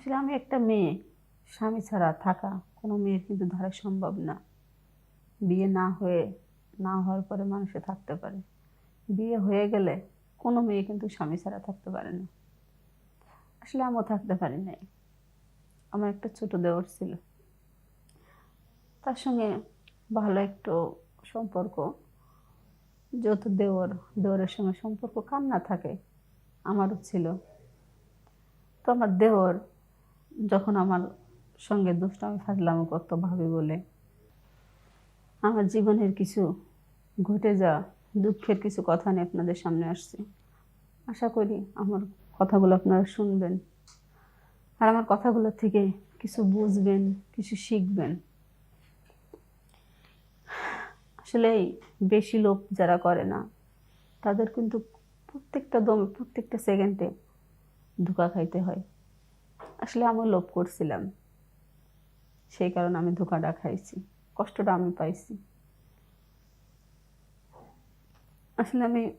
আসলে আমি একটা মেয়ে। স্বামী ছাড়া থাকা কোনো মেয়ের কিন্তু ধারা সম্ভব না। বিয়ে না হয়ে, না হওয়ার পরে মানুষে থাকতে পারে। বিয়ে হয়ে গেলে কোনো মেয়ে কিন্তু স্বামী ছাড়া থাকতে পারে না। আসলে আমিও থাকতে পারি নাই। আমার একটা ছোট দেওয়ার ছিল। তার সঙ্গে ভালো একটু সম্পর্ক। যত দেওর, দেওরের সঙ্গে সম্পর্ক কার না থাকে, আমারও ছিল। তো আমার দেওর যখন আমার সঙ্গে দুষ্টামি ফাজলামি করতো ভাবি বলে, আমার জীবনের কিছু ঘটে যাওয়া দুঃখের কিছু কথা নিয়ে আপনাদের সামনে আসছি। আশা করি আমার কথাগুলো আপনারা শুনবেন আর আমার কথাগুলো থেকে কিছু বুঝবেন, কিছু শিখবেন। আসলে বেশি লোক যারা করে না, তাদের কিন্তু প্রত্যেকটা দমে, প্রত্যেকটা সেকেন্ডে ধোকা খাইতে হয়। আসলে আমি লোভ করছিলাম। সেই কারণে আমি ধোকাটা খাইছি। কষ্টটা আমি পাইছি। আসলে আমি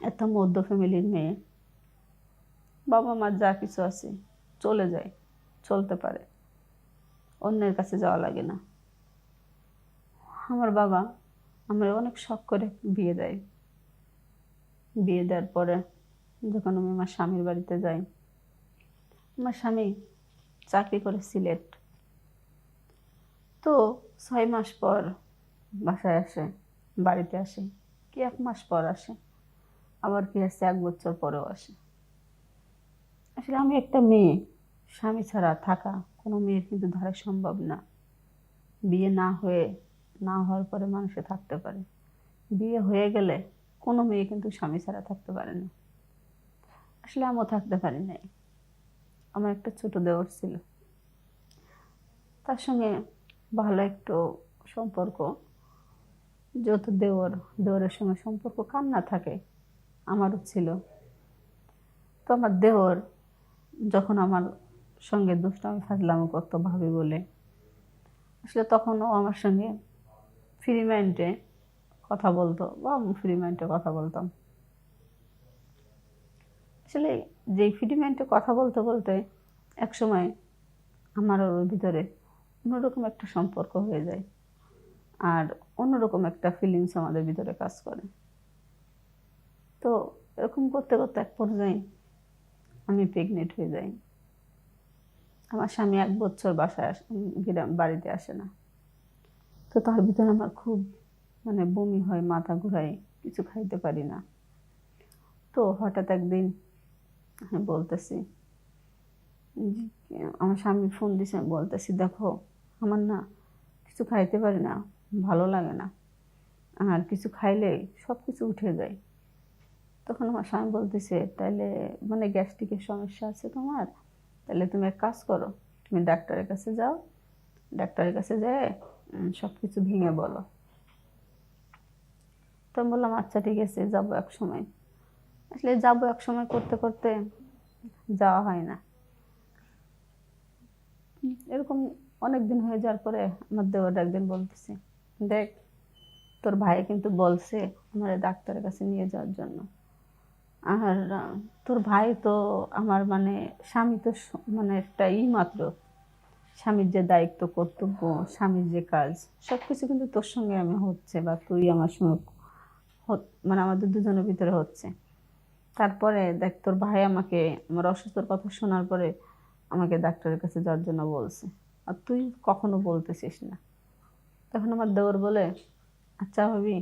এত মধ্য ফ্যামিলির মেয়ে। বাবা মার যা কিছু আছে, চলে যায়, চলতে পারে। অন্যের কাছে যাওয়া লাগে না। আমার বাবা আমার অনেক শখ করে বিয়ে দেয়। বিয়ে দেওয়ার পরে যখন আমি আমার স্বামীর বাড়িতে যাই আমার স্বামী চাকরি করে সিলেট। তো ছয় মাস পর বাসায় আসে, বাড়িতে আসে, কি এক মাস পর আসে, আবার কি আসছে এক বছর পরেও আসে। আসলে আমি একটা মেয়ে, স্বামী ছাড়া থাকা কোনো মেয়ের কিন্তু ধরা সম্ভব না। বিয়ে না হয়ে, না হওয়ার পরে মানুষে থাকতে পারে। বিয়ে হয়ে গেলে কোনো মেয়ে কিন্তু স্বামী ছাড়া থাকতে পারে না। আসলে আমিও থাকতে পারি নাই। আমার একটা ছোট দেওর ছিল। তার সঙ্গে ভালো একটু সম্পর্ক। যত দেওর, দেওরের সঙ্গে সম্পর্ক কার না থাকে, আমারও ছিল। তো আমার দেওর যখন আমার সঙ্গে দুষ্টামি, ফাজলামি করতো ভাবি বলে, আসলে তখনও আমার সঙ্গে ফ্রি মাইন্ডে কথা বলতো, বা ফ্রি মাইন্ডে কথা বলতাম। আসলে যেই ফ্রি কথা বলতে বলতে এক সময় আমার ওর ভিতরে অন্যরকম একটা সম্পর্ক হয়ে যায়। আর অন্যরকম একটা ফিলিংস আমাদের ভিতরে কাজ করে। তো এরকম করতে করতে এক পর্যায়ে আমি প্রেগনেন্ট হয়ে যাই। আমার স্বামী এক বছর বাসায় গ্রাম, বাড়িতে আসে না। তো তার ভিতরে আমার খুব মানে বমি হয়, মাথা ঘুরায়, কিছু খাইতে পারি না। তো হঠাৎ একদিন বলতেছি। আমার স্বামী ফোন দিছে বলতেছি, দেখো, আমার না কিছু খাইতে পারি না, ভালো লাগে না। আর কিছু খাইলে সব কিছু উঠে যায়। তখন আমার স্বামী বলতেছে তাহলে মানে গ্যাস্ট্রিকের সমস্যা আছে তোমার তাহলে তুমি এক কাজ করো, তুমি ডাক্তারের কাছে যাও, ডাক্তারের কাছে যেয়ে সব কিছু ভেঙে বলো। তো বললাম আচ্ছা ঠিক আছে, যাব এক সময়। আসলে যাব এক সময় করতে করতে, যাওয়া হয় না। এরকম অনেক দিন হয়ে যাওয়ার পরে আমার দেওয়ার একদিন বলতেছে, দেখ, তোর ভাই কিন্তু বলছে আমার ডাক্তারের কাছে নিয়ে যাওয়ার জন্য। আর, তোর ভাই তো আমার মানে স্বামী তো মানে একটা ই মাত্র। স্বামীর যে দায়িত্ব, কর্তব্য, স্বামীর যে কাজ সব কিছু কিন্তু তোর সঙ্গে আমি হচ্ছে বা তুই আমার সঙ্গে মানে আমাদের দুজনের ভিতরে হচ্ছে। তারপরে দেখ, তোর ভাই আমাকে, আমার অসুস্থর কথা শোনার পরে আমাকে ডাক্তারের কাছে যাওয়ার জন্য বলছে। আর তুই কখনো বলতেছিস না। তখন আমার দেওর বলে আচ্ছা ভাবি,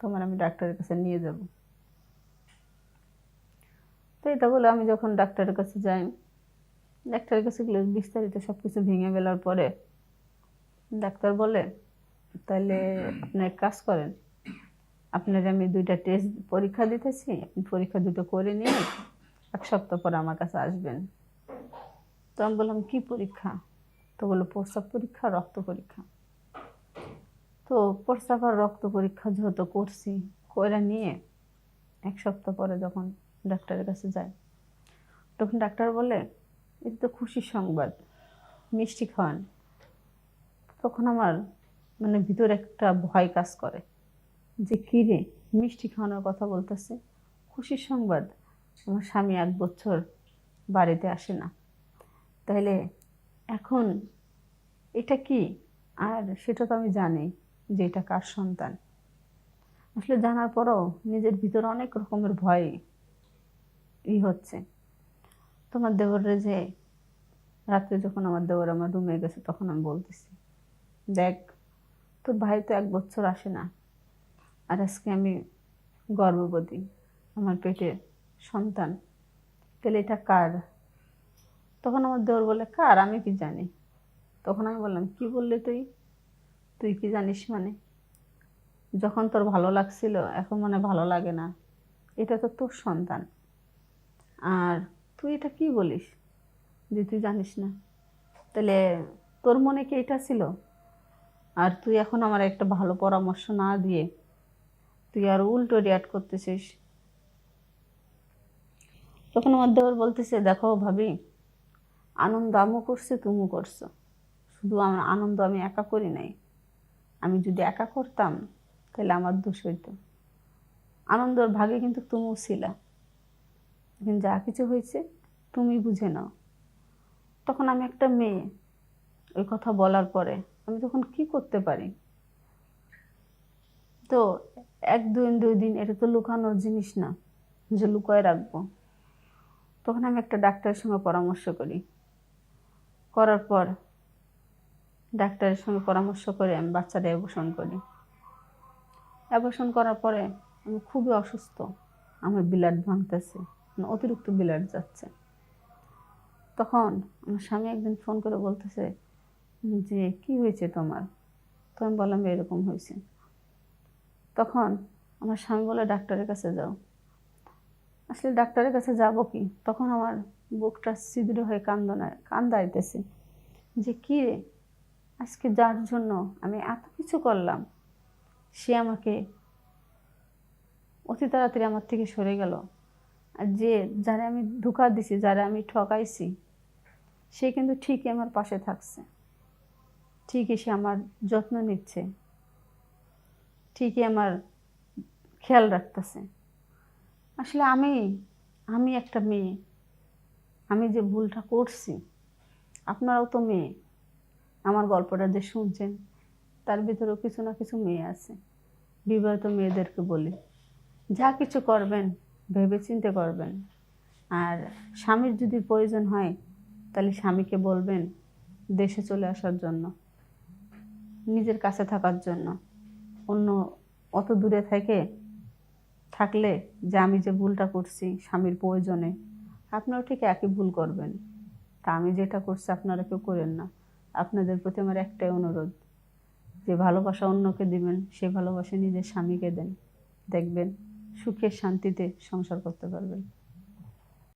তোমার আমি ডাক্তারের কাছে নিয়ে যাব। তো এটা বলে আমি যখন ডাক্তারের কাছে যাই, ডাক্তারের কাছে গেলে বিস্তারিত সব কিছু ভেঙে ফেলার পরে ডাক্তার বলে তাহলে আপনি এক কাজ করেন আপনার আমি দুইটা টেস্ট পরীক্ষা দিতেছি, আপনি পরীক্ষা দুটো করে নিয়ে এক সপ্তাহ পরে আমার কাছে আসবেন। তো আমি বললাম, কী পরীক্ষা? তো বলল, প্রস্রাব পরীক্ষা, রক্ত পরীক্ষা। তো প্রস্রাব আর রক্ত পরীক্ষা যেহেতু করছি, করে নিয়ে এক সপ্তাহ পরে যখন ডাক্তারের কাছে যায় তখন ডাক্তার বলে এটা তো খুশির সংবাদ, মিষ্টি খাওয়ান। তখন আমার মানে ভিতরে একটা ভয় কাজ করে। যে কী রে, মিষ্টি খাওয়ানোর কথা বলতেছে। খুশির সংবাদ আমার স্বামী এক বছর বাড়িতে আসে না। তাহলে এখন এটা কি? আর সেটা তো আমি জানি যে এটা কার সন্তান। আসলে জানার পরও নিজের ভিতরে অনেক রকমের ভয় ই হচ্ছে। তোমার দেবরে যে রাত্রে যখন আমার দেবর আমার রুমে গেছে, তখন আমি বলতেছি, দেখ, তোর ভাই তো এক বছর আসে না। আর আজকে আমি গর্ভবতী, আমার পেটে সন্তান। তাহলে এটা কার? তখন আমার দেওর বলে, কার? আমি কি জানি? তখন আমি বললাম, কি বললি তুই? তুই কি জানিস মানে? যখন তোর ভালো লাগছিল, এখন মানে ভালো লাগে না। এটা তো তোর সন্তান। আর তুই এটা কি বলিস যে তুই জানিস না? তাহলে তোর মনে কি এটা ছিল? আর তুই এখন আমার একটা ভালো পরামর্শ না দিয়ে তুই আর উল্টো রিয়াক্ট করতেছিস। তখন আমার দেওয়ার বলতেছে, দেখো ভাবি, আনন্দ আমিও করছে তুমিও করছ। শুধু আমার আনন্দ আমি একা করি নাই। আমি যদি একা করতাম, তাহলে আমার দোষ হইতো। আনন্দর ভাগে কিন্তু তুমিও ছিলা। এখন যা কিছু হয়েছে, তুমি বুঝে নাও। তখন আমি একটা মেয়ে, ওই কথা বলার পরে আমি তখন কি করতে পারি? তো এক, দুই দুই দিন এটা তো লুকানোর জিনিস না, যে লুকায় রাখব। তখন আমি একটা ডাক্তারের সঙ্গে পরামর্শ করি। করার পর ডাক্তারের সঙ্গে পরামর্শ করে আমি বাচ্চাটা অ্যাবর্শন করি। অ্যাবর্শন করার পরে আমি খুবই অসুস্থ, আমার ব্লাড ভাঙতেছে মানে অতিরিক্ত ব্লাড যাচ্ছে। তখন আমার স্বামী একদিন ফোন করে বলতেছে, যে কি হয়েছে তোমার? তো আমি বললাম, এরকম হয়েছে। তখন আমার স্বামী বলে, ডাক্তারের কাছে যাও। আসলে ডাক্তারের কাছে যাব কি? তখন আমার বুকটা ছিদ্র হয়ে কান্দনায় কান্দাইতেছে। যে, কি রে? আজকে যার জন্য আমি এত কিছু করলাম? সে আমাকে অতি তাড়াতাড়ি আমার থেকে সরে গেল। আর যে, যারা আমি ধোকা দিছি, যারা আমি ঠকাইছি, সে কিন্তু ঠিকই আমার পাশে থাকছে। ঠিকই সে আমার যত্ন নিচ্ছে। ঠিকই আমার খেয়াল রাখতেছে। আসলে আমি আমি একটা মেয়ে। আমি যে ভুলটা করছি, আপনারাও তো মেয়ে। আমার গল্পটা যে শুনছেন, তার ভিতরেও কিছু না কিছু মেয়ে আছে। বিবাহিত মেয়েদেরকে বলি। যা কিছু করবেন ভেবে চিন্তে করবেন। আর স্বামীর যদি প্রয়োজন হয়, তাহলে স্বামীকে বলবেন দেশে চলে আসার জন্য, নিজের কাছে থাকার জন্য। অন্য অত দূরে থেকে থাকলে যে আমি যে ভুলটা করছি স্বামীর প্রয়োজনে, আপনারাও ঠিক একই ভুল করবেন। তা আমি যেটা করছি আপনারা কেউ করেন না। আপনাদের প্রতি আমার একটাই অনুরোধ, যে ভালোবাসা অন্যকে দিবেন, সে ভালোবাসা নিজের স্বামীকে দেন। দেখবেন সুখের শান্তিতে সংসার করতে পারবেন।